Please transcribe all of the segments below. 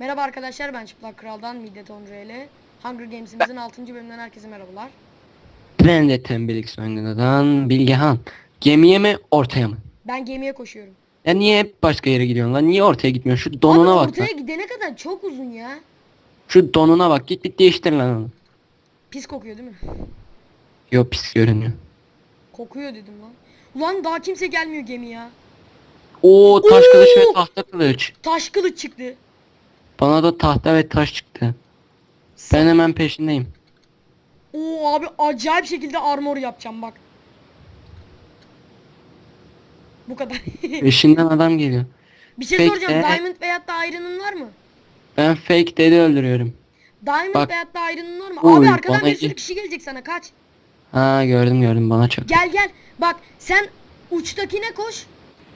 Merhaba arkadaşlar ben Çıplak Kral'dan Middet ile Hunger Games'imizin 6. bölümünden herkese merhabalar. Ben de tembelik soygunundan Bilgehan. Gemiye mi ortaya mı? Ben gemiye koşuyorum. Ya niye hep başka yere gidiyorsun lan? Niye ortaya gitmiyorsun? Şu donuna Abi bak ortaya lan. gidene kadar çok uzun ya. Şu donuna bak. Git bir değiştir lan onu. Pis kokuyor değil mi? Yo pis görünüyor. Kokuyor dedim lan. Ulan daha kimse gelmiyor gemi ya. Oo taş kılıç ve Oo! tahta kılıç. Taş kılıç çıktı. Bana da tahta ve taş çıktı. Ben hemen peşindeyim. Oo abi acayip şekilde armor yapacağım bak. Bu kadar. Peşinden adam geliyor. bir şey Peki, soracağım. e- Diamond veyahut da Iron'ın var mı? Ben fake dedi öldürüyorum. Diamond Bak. veyahut da Iron'ın var mı? Oy, abi arkadan bana bir sürü gel. kişi gelecek sana kaç. Ha gördüm gördüm bana çok. Gel gel. Bak sen uçtakine koş.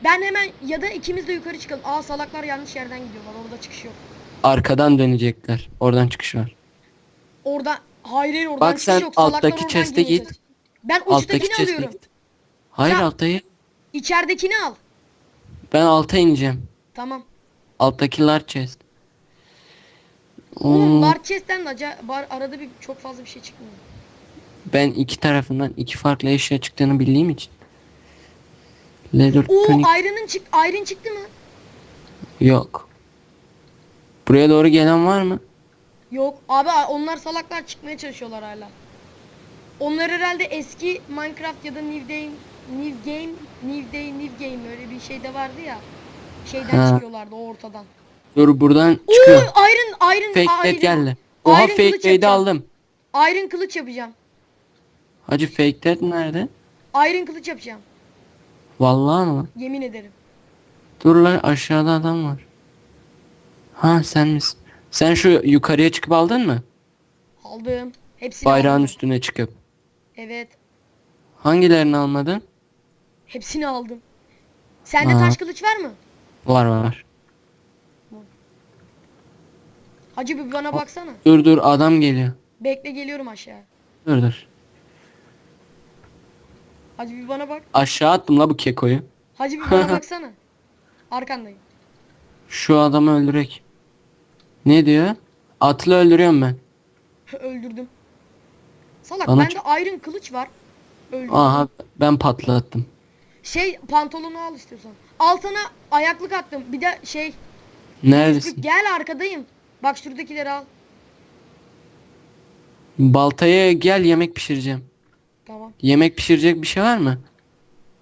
Ben hemen ya da ikimiz de yukarı çıkalım. Aa salaklar yanlış yerden gidiyorlar. Orada çıkış yok. Arkadan dönecekler. Oradan çıkış var. Orada hayır hayır oradan Bak çıkış sen yok. Salaklar alttaki oradan chest'e git. Ben Alttaki uçtakini chest'e alıyorum. git. Hayır Sen- alttayı. İçeridekini al. Ben alta ineceğim. Tamam. Alttaki large chest. Oğlum Hmm, large chest'ten de bar- arada bir çok fazla bir şey çıkmıyor. Ben iki tarafından iki farklı eşya çıktığını bildiğim için. Leather Oo tunic Iron'ın çık Iron çıktı mı? yok. Buraya doğru gelen var mı? Yok. Abi onlar salaklar çıkmaya çalışıyorlar hala. Onlar herhalde eski Minecraft ya da New Day, New Game, New Day, New Game öyle bir şey de vardı ya. Şeyden Ha. çıkıyorlardı o ortadan. Dur buradan Oo, çıkıyor. Iron, Iron, Fake Iron, geldi. Oha Iron fake yapacağım. aldım. Iron kılıç yapacağım. Hacı fake dead nerede? Iron kılıç yapacağım. Vallahi mı? Yemin ederim. Dur lan aşağıda adam var. Ha sen misin? Sen şu yukarıya çıkıp aldın mı? Aldım. Hepsini Bayrağın aldım. üstüne çıkıp. Evet. Hangilerini almadın? Hepsini aldım. Sende Ha. taş kılıç var mı? Var var. Hacı bir bana baksana. Dur dur adam geliyor. Bekle geliyorum aşağı. Dur dur. Hacı bir bana bak. Aşağı attım la bu kekoyu. Hacı bir bana baksana. Arkandayım. Şu adamı öldürek. Ne diyor? Atlı öldürüyorum ben. Öldürdüm. Salak Bana bende iron kılıç var. Öldürdüm. Aha ben patlattım. Şey pantolonu al istiyorsan. Al sana ayaklık attım. Bir de şey Neredesin? gel arkadayım. Bak şuradakileri al. Baltaya gel yemek pişireceğim. Tamam. Yemek pişirecek bir şey var mı?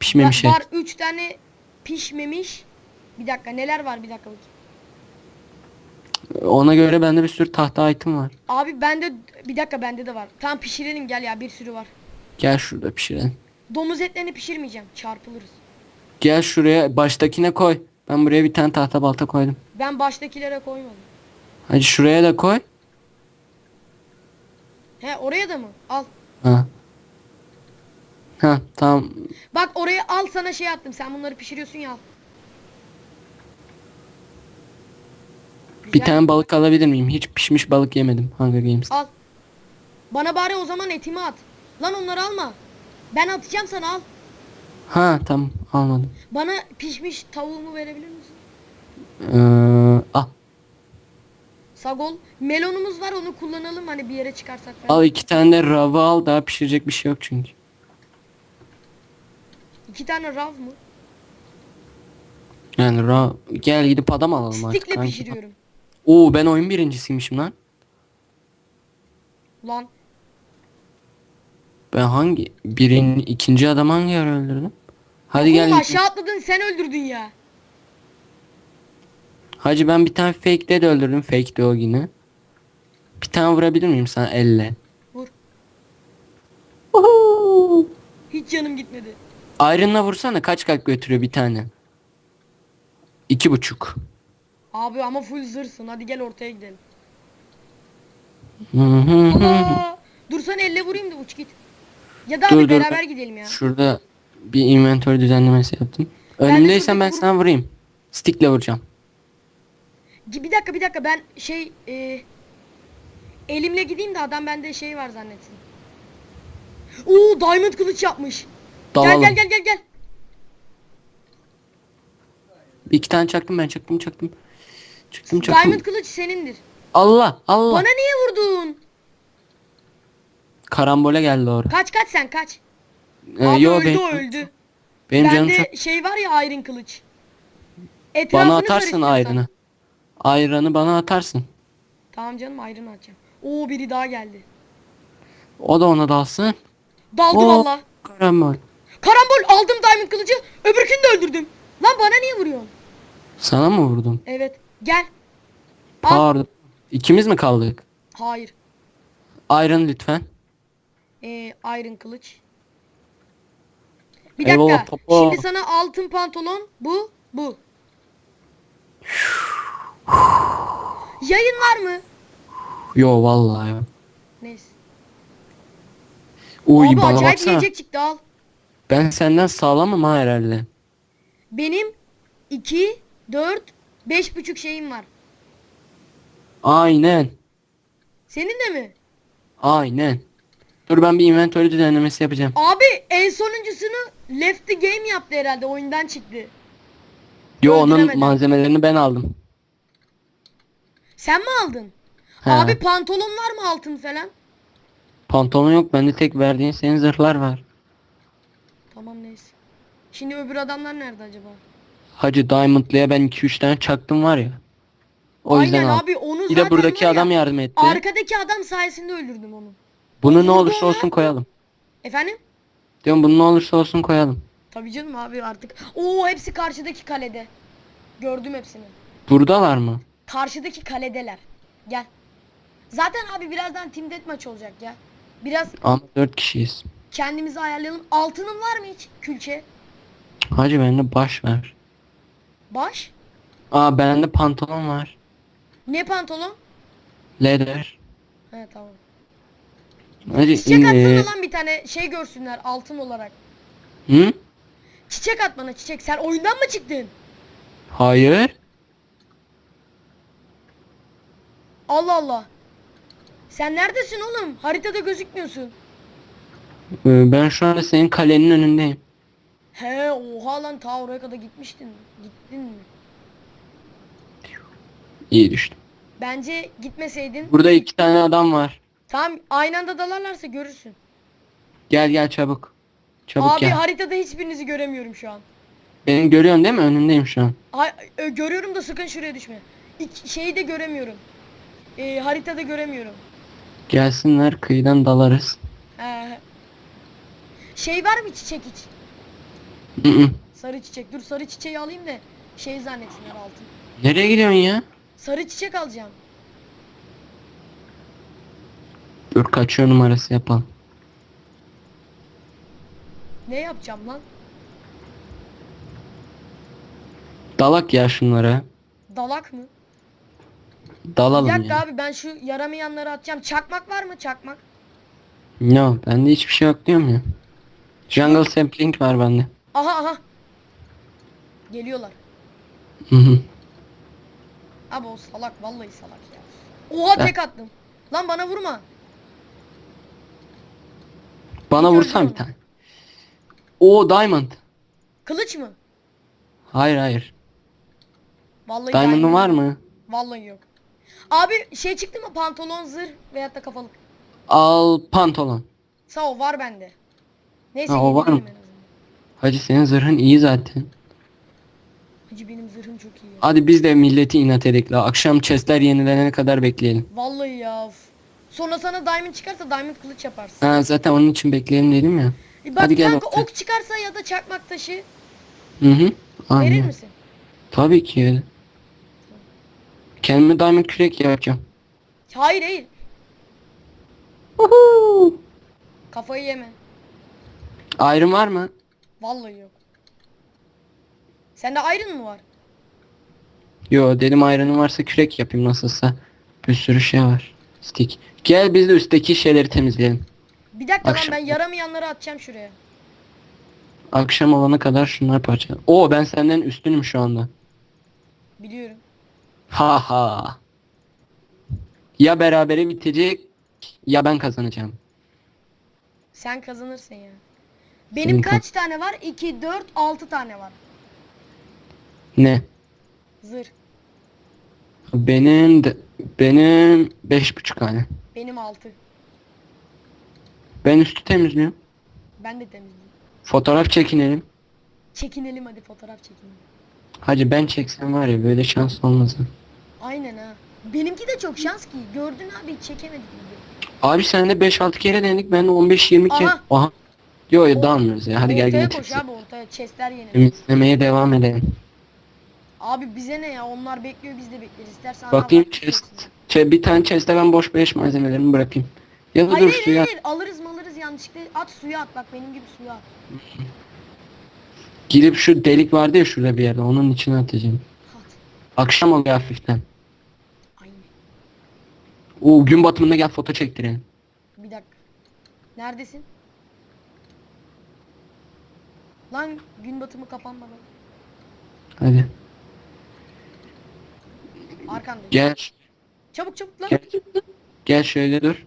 Pişmemiş Var, et. var 3 tane pişmemiş. Bir dakika neler var bir dakika bakayım. Ona göre bende bir sürü tahta item var. Abi bende bir dakika bende de var. Tamam pişirelim gel ya bir sürü var. Gel şurada pişirelim. Domuz etlerini pişirmeyeceğim. Çarpılırız. Gel şuraya baştakine koy. Ben buraya bir tane tahta balta koydum. Ben baştakilere koymadım. Hadi şuraya da koy. He oraya da mı? Al. Ha. Ha tamam. Bak oraya al sana şey attım. Sen bunları pişiriyorsun ya al. Bir Güzel. tane balık alabilir miyim? Hiç pişmiş balık yemedim Hunger Games. Al. Bana bari o zaman etimi at. Lan onları alma. Ben atacağım sana al. Ha tamam almadım. Bana pişmiş tavuğumu verebilir misin? Ee, al. Sagol. Melonumuz var onu kullanalım hani bir yere çıkarsak falan. Al iki tane de rava al daha pişirecek bir şey yok çünkü. İki tane rav mı? Yani rav gel gidip adam alalım artık. Stikle pişiriyorum. Oo ben oyun birincisiymişim lan. Lan Ben hangi birin ikinci adam hangi ara öldürdüm? Hadi oğlum gel. aşağı atladın sen öldürdün ya. Hacı ben bir tane fake de öldürdüm. Fake de o yine. Bir tane vurabilir miyim sana elle? Vur. Hiç canım gitmedi. Iron'la vursana kaç kalp götürüyor bir tane? İki buçuk. Abi ama full zırsın. Hadi gel ortaya gidelim. Hı hı hı. Aa, dur sen elle vurayım da uç git. Ya da Dur, abi dur, beraber ben- gidelim ya. Şurada bir inventory düzenlemesi yaptım. de Önümdeysen ben şuradaki sana vurayım. Stickle vuracağım. Bir dakika bir dakika ben şey e, elimle gideyim de adam bende şey var zannetsin. Oo diamond kılıç yapmış. Dalalım. Gel gel gel gel gel. İki tane çaktım ben çaktım çaktım. Çıktım çakıl. Diamond kılıç senindir. Allah Allah. Bana niye vurdun? Karambole geldi orada. Kaç kaç sen kaç. Ee, Abi yo öldü benim, öldü. benim canım Bende çok... şey var ya iron kılıç. Etrafını Bana atarsın ayrını. Ayranı bana atarsın. Tamam canım iron atacağım. Oo biri daha geldi. O da ona dalsın. Daldı Oo. valla. Karambol. Karambol aldım diamond kılıcı. Öbürkünü de öldürdüm. Lan bana niye vuruyorsun? Sana mı vurdum? Evet. Gel. Al. Pardon. İkimiz mi kaldık? Hayır. Ayran lütfen. Ee, iron kılıç. Bir dakika. Eyvallah, papa. Şimdi sana altın pantolon bu bu. Yayın var mı? Yo vallahi ya. Neyse. Uy Abi bana acayip baksana. yiyecek çıktı al. Ben senden sağlamım ha herhalde. Benim 2, 4, 5 buçuk şeyim var. Aynen. Senin de mi? Aynen. Dur ben bir inventory düzenlemesi yapacağım. Abi en sonuncusunu Left the Game yaptı herhalde oyundan çıktı. Yo onun öldüremedim. malzemelerini ben aldım. Sen mi aldın? He. Abi pantolon var mı altın falan? Pantolon yok bende tek verdiğin senin zırhlar var. Tamam neyse. Şimdi öbür adamlar nerede acaba? Hacı Diamond'lıya ben 2-3 tane çaktım var ya. O yüzden Aynen al. abi onu Bir zaten de buradaki var ya, adam yardım etti. Arkadaki adam sayesinde öldürdüm onu. Bunu ne olursa olsun koyalım. Efendim? Diyorum bunu ne olursa olsun koyalım. Tabii canım abi artık. Oo hepsi karşıdaki kalede. Gördüm hepsini. Buradalar mı? Karşıdaki kaledeler. Gel. Zaten abi birazdan team deathmatch olacak ya. Biraz Ama 4 kişiyiz. kendimizi ayarlayalım. Altının var mı hiç külçe? Hacı bende baş ver. Baş? Aa bende pantolon var. Ne pantolon? Leather. He tamam. Hacı Çiçek ee, atsana lan bir tane şey görsünler altın olarak. Hı? Çiçek at bana çiçek. Sen oyundan mı çıktın? Hayır. Allah Allah. Sen neredesin oğlum? Haritada gözükmüyorsun. Ee, Ben şu anda senin kalenin önündeyim. He oha lan ta oraya kadar gitmiştin. Gittin mi? İyi düştüm. Bence gitmeseydin. Burada iki tane adam var. Tamam aynı anda dalarlarsa görürsün. Gel gel çabuk. Çabuk Abi gel. haritada hiçbirinizi göremiyorum şu an. Beni görüyorsun değil mi? Önündeyim şu an. Hay, ö, görüyorum da sakın şuraya düşme. İk, şeyi de göremiyorum. Ee, haritada göremiyorum. Gelsinler kıyıdan dalarız. He. Şey var mı çiçek hiç? Sarı çiçek. Dur sarı çiçeği alayım da şey zannetsinler altın. Nereye gidiyorsun ya? Sarı çiçek alacağım. Dur kaçıyor numarası yapalım. Ne yapacağım lan? Dalak ya şunlara. Dalak mı? Bir Dalalım dakika ya. abi ben şu yaramayanları atacağım. Çakmak var mı çakmak? No bende hiçbir şey yok diyorum ya. Jungle sapling var bende. Aha aha. Geliyorlar. Hı hı. Abi o salak vallahi salak ya. Oha tek attım. Lan bana vurma. Bana vursan bir tane. Oo diamond. Kılıç mı? Hayır hayır. Vallahi Diamond'ın diamond var mı? Vallahi yok. Abi şey çıktı mı pantolon zırh veyahut da kafalık? Al pantolon. Sağ ol var bende. Neyse Ha, o var mı? azından. Hacı senin zırhın iyi zaten. Hacı benim zırhım çok iyi ya. Hadi biz de milleti inat edek la. Akşam chestler yenilenene kadar bekleyelim. Vallahi ya. Sonra sana diamond çıkarsa diamond kılıç yaparsın. Ha zaten onun için bekleyelim dedim ya. E Bak hadi gel kanka ok çıkarsa ya da çakmak taşı Hı hı. Aynen. verir misin? Tabii ki öyle. Kendime diamond kürek yapacağım. Hayır hayır. Kafayı yeme. Iron var mı? Vallahi yok. Sende iron mı var? Yo dedim iron'ın varsa kürek yapayım nasılsa. Bir sürü şey var. Stick. Gel biz de üstteki şeyleri temizleyelim. Bir dakika Akşam- lan ben yaramayanları atacağım şuraya. Akşam olana kadar şunları parçalayalım. Oo ben senden üstünüm şu anda. Biliyorum. Ha ha. Ya berabere bitecek ya ben kazanacağım. Sen kazanırsın ya. Benim kaç tane var? 2, 4, 6 tane var. Ne? Zırh. Benim de, benim beş buçuk tane. Benim 6. Ben üstü temizliyorum. Ben de temizleyeyim. Fotoğraf çekinelim. Çekinelim hadi fotoğraf çekinelim. Hacı ben çeksem var ya böyle şans olmaz. ha. Aynen ha. Benimki de çok şans ki. Gördün abi çekemedik. Abi sen de 5-6 kere denedik ben de 15-20 kere. Aha. Aha. Yo yo O- dalmıyoruz ya hadi gel ortaya gel koş abi ortaya. Chestler yeni. Temizlemeye devam edelim. Abi bize ne ya onlar bekliyor biz de bekleriz. İstersen Bakayım Allah chest. Ç- bir tane chest'e ben boş beleş malzemelerimi bırakayım. Ya da Hayır dur hayır, suya. hayır alırız malırız yanlışlıkla at suya at bak benim gibi suya at. Gidip şu delik vardı ya şurada bir yerde onun içine atacağım. At. Akşam oluyor hafiften. Aynen. Oo gün batımında gel foto çektirelim. Bir dakika. Neredesin? Lan gün batımı kapanmadan. Hadi. Arkandayım. Gel. Çabuk çabuk lan. Gel. Gel şöyle dur.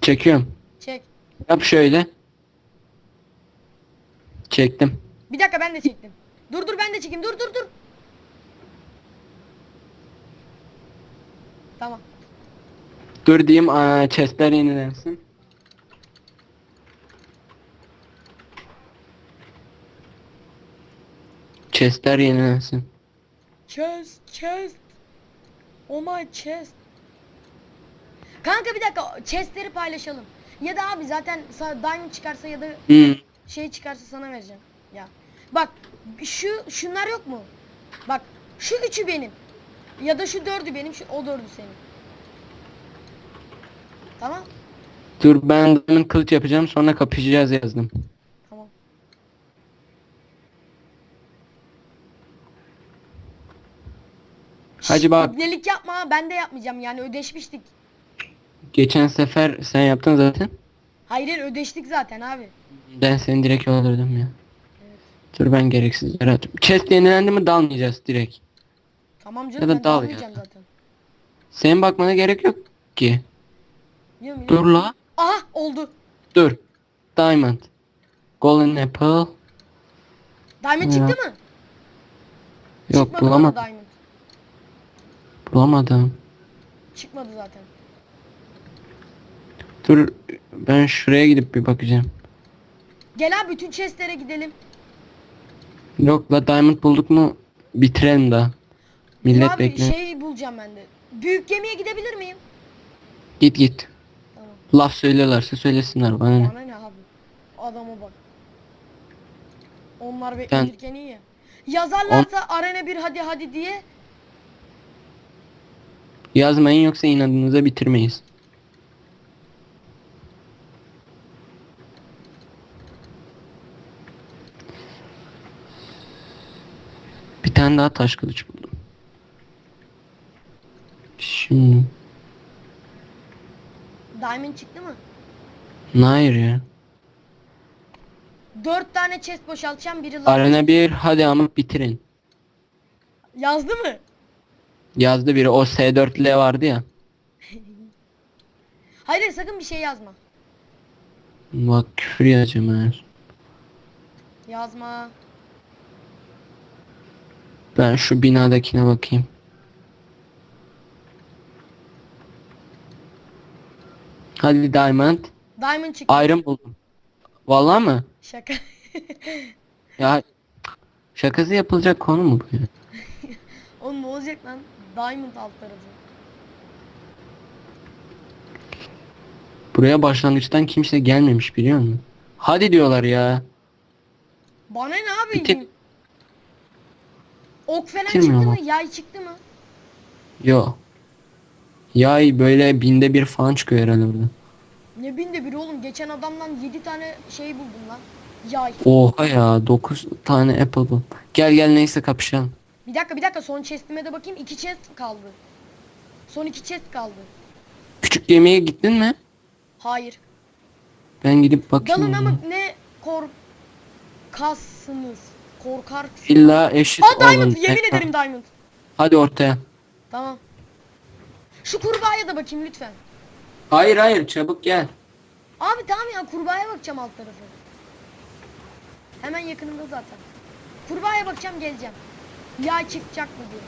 Çekiyorum. Çek. Yap şöyle. Çektim. Bir dakika ben de çektim. Dur dur ben de çekeyim. Dur dur dur. Tamam. Dur diyeyim aa, chestler yenilensin. Chestler yenilensin. Chest, chest. Oh my chest. Kanka bir dakika chestleri paylaşalım. Ya da abi zaten diamond çıkarsa ya da Hmm. şey çıkarsa sana vereceğim. Ya. Bak şu şunlar yok mu? Bak şu üçü benim. Ya da şu dördü benim, şu o dördü senin. Tamam? Dur ben diamond kılıç yapacağım sonra kapışacağız yazdım. Tamam. Hacı bak İbnelik yapma ben de yapmayacağım yani ödeşmiştik. geçen sefer sen yaptın zaten. Hayır hayır, ödeştik zaten abi. Ben seni direkt öldürdüm ya. Dur ben gereksiz yere atıyorum. Chest yenilendi mi dalmayacağız direkt. Tamam canım Ya da ben dal dalmayacağım ya. zaten. Senin bakmana gerek yok ki. Biliyorum, Dur biliyorum. la. Aha oldu. Dur. Diamond. Golden apple. Diamond Ya. çıktı mı? Yok Çıkmadı bana bulamadım. Diamond. Bulamadım. Çıkmadı zaten. Dur ben şuraya gidip bir bakacağım. Gel abi bütün chestlere gidelim. Yok la diamond bulduk mu bitirelim daha. Millet abi bekliyor. şey bulacağım ben de. Büyük gemiye gidebilir miyim? Git git. Tamam. Laf söylüyorlarsa söylesinler bana ne. Bana ne abi? Adama bak. Onlar beklenirken iyi ya. Yazarlarsa arena bir hadi hadi diye Yazmayın yoksa inadınıza bitirmeyiz. Bir tane daha taş kılıç buldum. Şimdi diamond çıktı mı? hayır ya. Dört tane chest boşaltacağım biri lava. Arena 1 hadi ama bitirin. Yazdı mı? Yazdı biri o S4L vardı ya. Hayır hayır, sakın bir şey yazma. Bak küfür yazacağım eğer. Yazma. Ben şu binadakine bakayım. Hadi diamond. Diamond çıktı. Iron buldum. Vallahi mı? Şaka. Ya şakası yapılacak konu mu bu ya? Oğlum ne olacak lan? Diamond alt tarafı. Buraya başlangıçtan kimse gelmemiş biliyor musun? Hadi diyorlar ya. Bana ne abi? Bitir- Ok falan Bitirmiyor çıktı mı? Yay çıktı mı? Yo. Yay böyle binde bir falan çıkıyor herhalde burada. Ne binde bir oğlum. Geçen adamdan 7 tane şey buldum lan. Yay. Oha ya 9 tane apple bu. Gel gel neyse kapışalım. Bir dakika bir dakika son chest'ime de bakayım. 2 chest kaldı. Son 2 chest kaldı. Küçük gemiye gittin mi? Hayır. Ben gidip bakayım. Dalın ya. ama ne korkarsınız. Korkarsınız. İlla eşit Aa Diamond olun. yemin ederim Diamond. Hadi ortaya. Tamam. Şu kurbağaya da bakayım lütfen. Hayır hayır çabuk gel. Abi tamam ya kurbağaya bakacağım alt tarafı. Hemen yakınımda zaten. Kurbağaya bakacağım geleceğim. Yay çıkacak mı diye.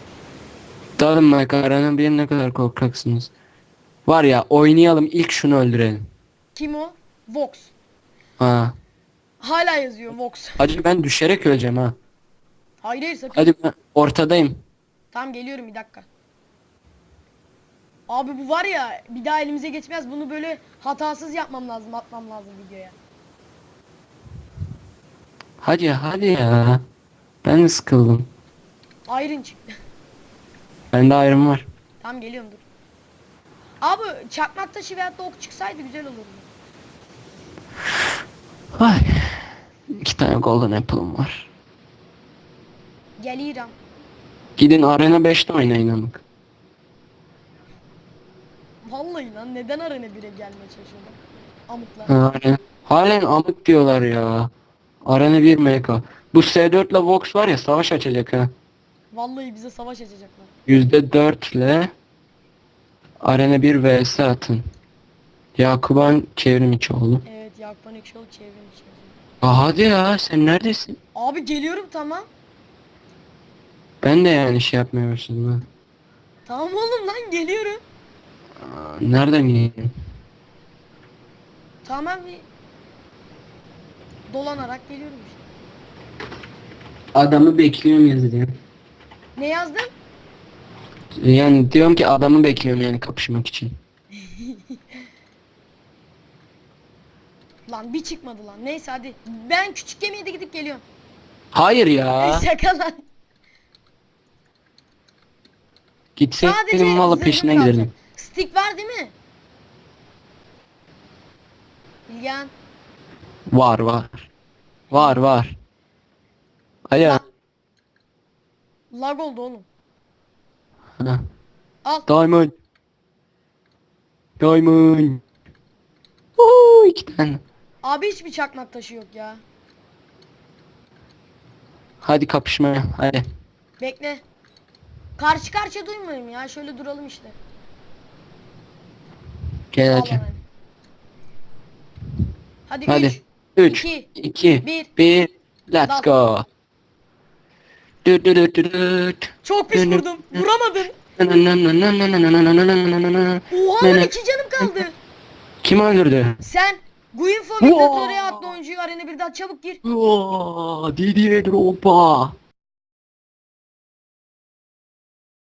Dalın bak aranın bir ne kadar korkaksınız. Var ya oynayalım ilk şunu öldürelim. Kim o? Vox. Ha. Hala yazıyor Vox. Hacı ben düşerek öleceğim ha. Hayır hayır sakın. Hadi ben ortadayım. Tamam geliyorum bir dakika. Abi bu var ya bir daha elimize geçmez. Bunu böyle hatasız yapmam lazım. Atmam lazım videoya. Hadi hadi ya. Ben de sıkıldım. Iron çıktı. Bende ayrım var. tamam geliyorum dur. Abi çakmak taşı veyahut da ok çıksaydı güzel olurdu. Ay. İki tane golden apple'ım var. Geliyorum. Gidin arena 5'te oynayın amık. Vallahi lan neden arena 1'e gelmeye çalışıyorlar? Amıklar. Halen, halen amık diyorlar ya. Arena 1 MK. Bu S4 ile Vox var ya savaş açacak ha. Vallahi bize savaş açacaklar. %4 ile Arena 1 vs atın. Yakuban çevrim içi oldu. Evet Yakpan Ekşioğlu çevrim içi. Aa, hadi ya sen neredesin? Abi geliyorum tamam. Ben de yani şey yapmaya başladım ha. Tamam oğlum lan geliyorum. Aa, Nereden geleyim? Tamam bir dolanarak geliyorum işte. Adamı bekliyorum yazıyor. Ne yazdın? Yani diyorum ki adamı bekliyorum yani kapışmak için. Lan bir çıkmadı lan. Neyse hadi. Ben küçük gemiye de gidip geliyorum. Hayır ya. Şaka lan. Gitseydim valla zırhım peşinden giderdim. Stick var değil mi? Bilgen. Var var. Var var. Aya. Lag oldu oğlum. Ha. Al. Diamond. Diamond. Oo iki tane. Abi hiçbir çakmak taşı yok ya. Hadi kapışmaya. Hadi. Bekle. Karşı karşıya duymuyorum ya. Şöyle duralım işte. Gel Al hadi. hemen. Hadi, Hadi. üç. 3 iki, 2 bir. 1 Let's Dal. go. Çok pis vurdum. Vuramadım. Oha lan iki canım kaldı. Kim öldürdü? Sen. Guinfo Victoria'ya atla oyuncuyu arena birden çabuk gir. Didier Drogba.